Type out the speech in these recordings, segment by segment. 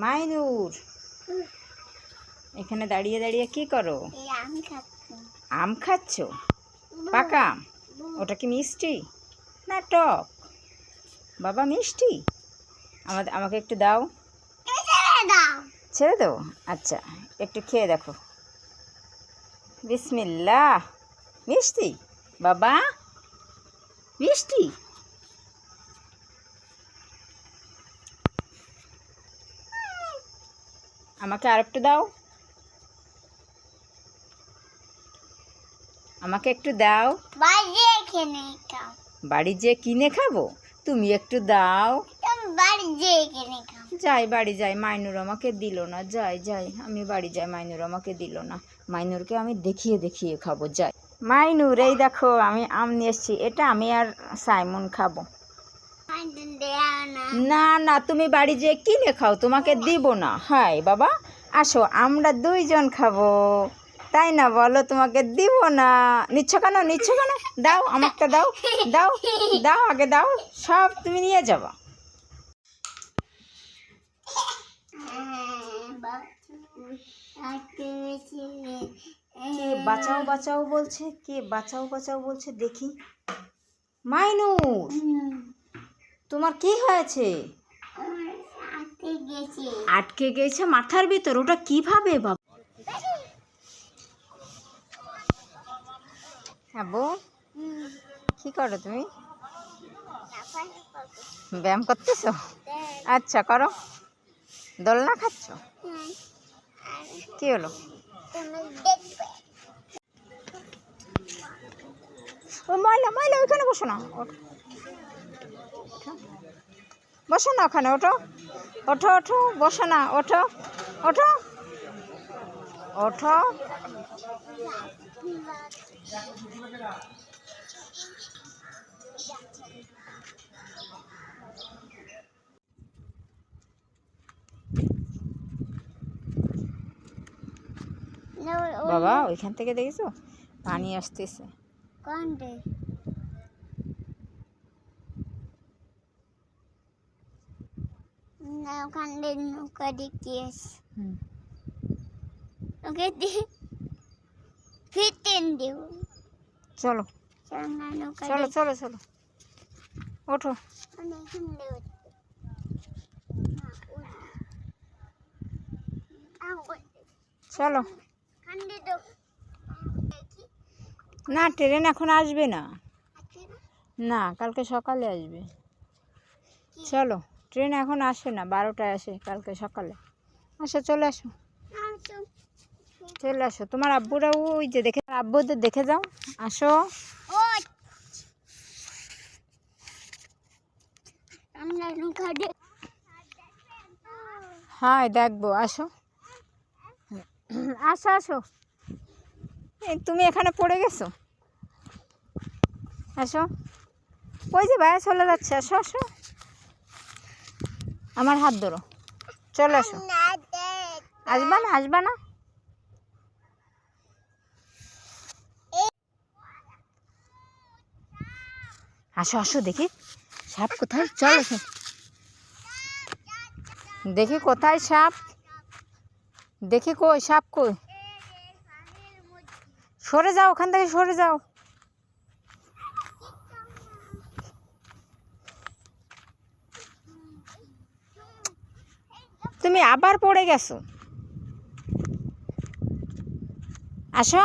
মাইনুর এখানে দাঁড়িয়ে দাঁড়িয়ে কি করো? আমি খাচ্ছি। পাকা আম? ওটা কি মিষ্টি? না টক? বাবা মিষ্টি? আমাদের আমাকে একটু দাও। ছেড়ে দাও। ছেড়ে দেবো আচ্ছা একটু খেয়ে দেখো। বিসমিল্লা মিষ্টি? বাবা? মিষ্টি? আমাকে আর একটু দাও। আমাকে একটু দাও। বাড়ি যেয়ে কিনে খাব? তুমি একটু দাও। যাই বাড়ি যাই। মাইনুর আমাকে দিল না। যাই যাই। আমি বাড়ি যাই। মাইনুর আমাকে দিল না। মাইনুরকে আমি দেখিয়ে দেখিয়ে খাব। যাই। মাইনুর এই দেখো আমি আম নিয়ে এসেছি। এটা আমি আর সাইমন খাব। না না, তুমি বাড়ি যেয়ে কিনে খাও, তোমাকে দিব না। হাই বাবা, আসো, আমরা দুইজন খাব। তাই না বলো, তোমাকে দিব না। নিচ্ছ কেন নিচ্ছ কেন? দাও, আমারটা দাও দাও দাও, আগে দাও, সব তুমি নিয়ে যাব। কে বাঁচাও বাঁচাও বলছে, কে বাঁচাও বাঁচাও বলছে, দেখি। মাইনুর তোমার কি হয়েছে? আটকে গেছে মাথার ভিতর, ওটা কীভাবে বাবা? হ্যাঁ বউ, কি করো তুমি? ব্যায়াম করতেছো? আচ্ছা করো। দোলনা খাচ্ছ? কি হলো? ময়লা ময়লা, ওইখানে বসো না। বসো না ওখানে ওঠো। ওঠো ওঠো বসো না ওঠো। ওঠো। ওঠো। বাবা ওইখান থেকে দেখেছ? পানি আসতেছে। কোনটে? না ওখানে নৌকা দেখিয়েছে হুম। ওকে দিয়ে ফিটেন দেব চলো। চলো চলো চলো ওঠো। অনেক চলো। না ট্রেন এখন আসবে না। না? কালকে সকালে আসবে। চলো। ট্রেন এখন আসে না বারোটায় আসে কালকে সকালে। আসো চলে আসো। চলে আসো। তোমার আব্বুরা ওই যে দেখে আব্বুদের দেখে যাও। আসো। হ্যাঁ দেখব। আসো। আসো আসো। এই তুমি এখানে পড়ে গেছো? আসো। ওই যে ভাইয়া চলে যাচ্ছে। আসো আসো। আমার হাত ধরো। চলে আসো আসবা না আসবা না? আসো আসো দেখি। সাপ কোথায়? চল আসো দেখি কোথায় সাপ? দেখি কই সাপ কই? সরে যাও ওখান থেকে সরে যাও। তুমি আবার পড়ে গেছো। আসো।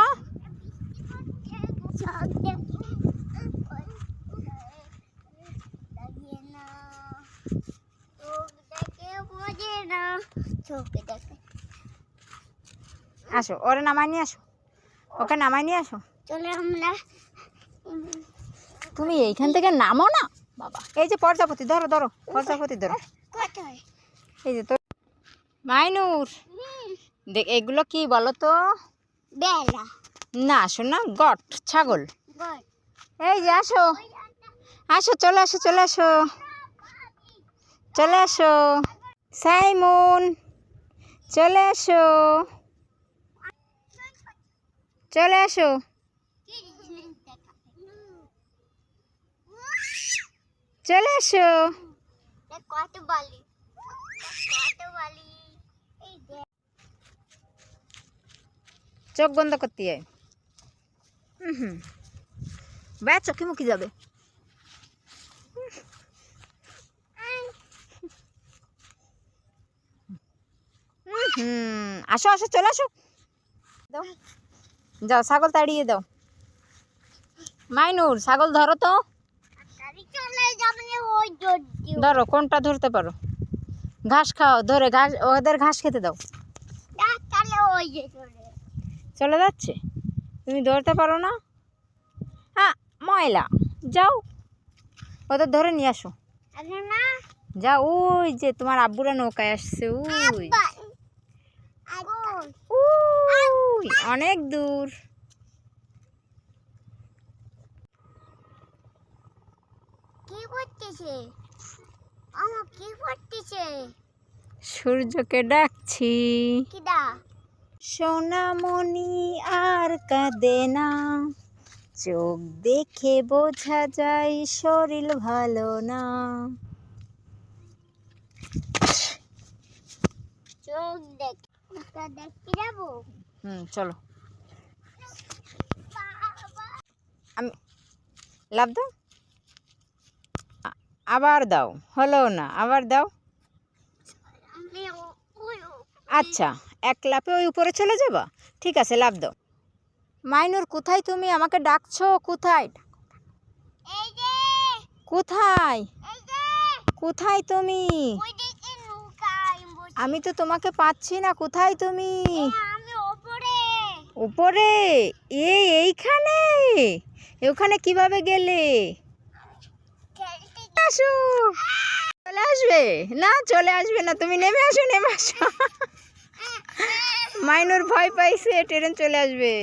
আসো ওরে নামাই নিয়ে আসো। ওকে নামাই নিয়ে আসো। চলে আমরা তুমি এইখান থেকে নামো না? বাবা এই যে প্রজাপতি ধরো ধরো প্রজাপতি ধরো। এই যে মাইনুর। দেখ এগুলো কি বলো। তো না আসো না গট ছাগল। এই যে আসো। আসো চলে আসো চলে আসো। চলে আসো। সাইমন চলে আসো। চলে আসো। চলে আসো। কত বালি? কত বালি? চোখ বন্ধ করতে হয় হুম। ব্যা চোখে মুখে যাবে। হুম, আসো আসো, চলে আসো। দাও। যাও, ছাগল তাড়িয়ে দাও। মাইনুর, ছাগল ধরো তো। ধরো, কোনটা ধরতে পারো? ঘাস খাও, ধরে ঘাস, ওদের ঘাস খেতে দাও। চলে যাচ্ছে? তুমি ধরতে পারো না? হ্যাঁ ময়লা। যাও। ওদের ধরে নিয়ে আসো। যাও ওই যে তোমার আব্বুরা নৌকায় আসছে ওই। অনেক দূর। কি করতেছে? আমার কি করতেছে? সূর্যকে ডাকছি। কিডা? সোনামণি আর কাঁদে না। চোখ দেখে বোঝা যায় শরীর ভালো না। চোখ দেখ দেখতে যাব? হুম চলো। আমি লাভ দাও? আবার দাও। হলো না আবার দাও। আচ্ছা। এক লাফে ওই উপরে চলে যাবা? ঠিক আছে লাভ দাও। মাইনুর কোথায় তুমি? আমাকে ডাকছো? কোথায়? কোথায়? কোথায় তুমি? আমি তো তোমাকে পাচ্ছি না কোথায় তুমি? উপরে এই এইখানে? ওখানে কীভাবে গেলে? আসো। চলে আসবে? না চলে আসবে না। তুমি নেমে আসো নেমে আসো। মাইনুর ভয় পাইছে, ট্রেন চলে আসবে।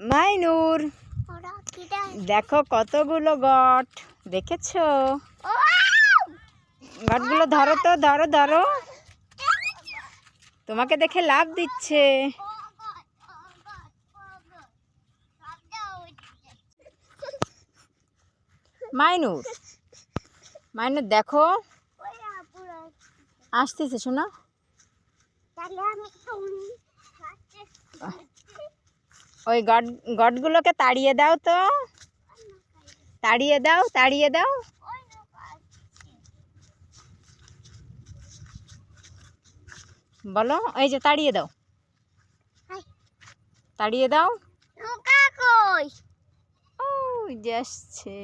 মাইনুর, দেখো কতগুলো গট, দেখেছ? গটগুলো ধরো তো, ধরো ধরো। তোমাকে দেখে লাভ দিচ্ছে। মাইনুর মাইনুর দেখো। আসতেছে শোনা। ওই গট গটগুলোকে তাড়িয়ে দাও তো। তাড়িয়ে দাও তাড়িয়ে দাও। বলো এই যে তাড়িয়ে দাও। তাড়িয়ে দাও। আসছে।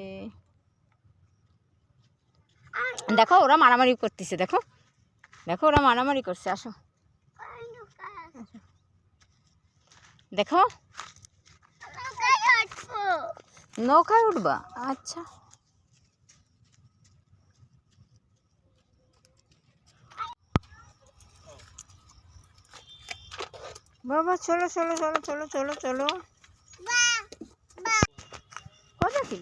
দেখো ওরা মারামারি করতেছে দেখো। দেখো ওরা মারামারি করছে, আসো। দেখো। নৌকায় উঠবা? আচ্ছা। বাবা, চলো চলো চলো চলো চলো চলো। কোথা কি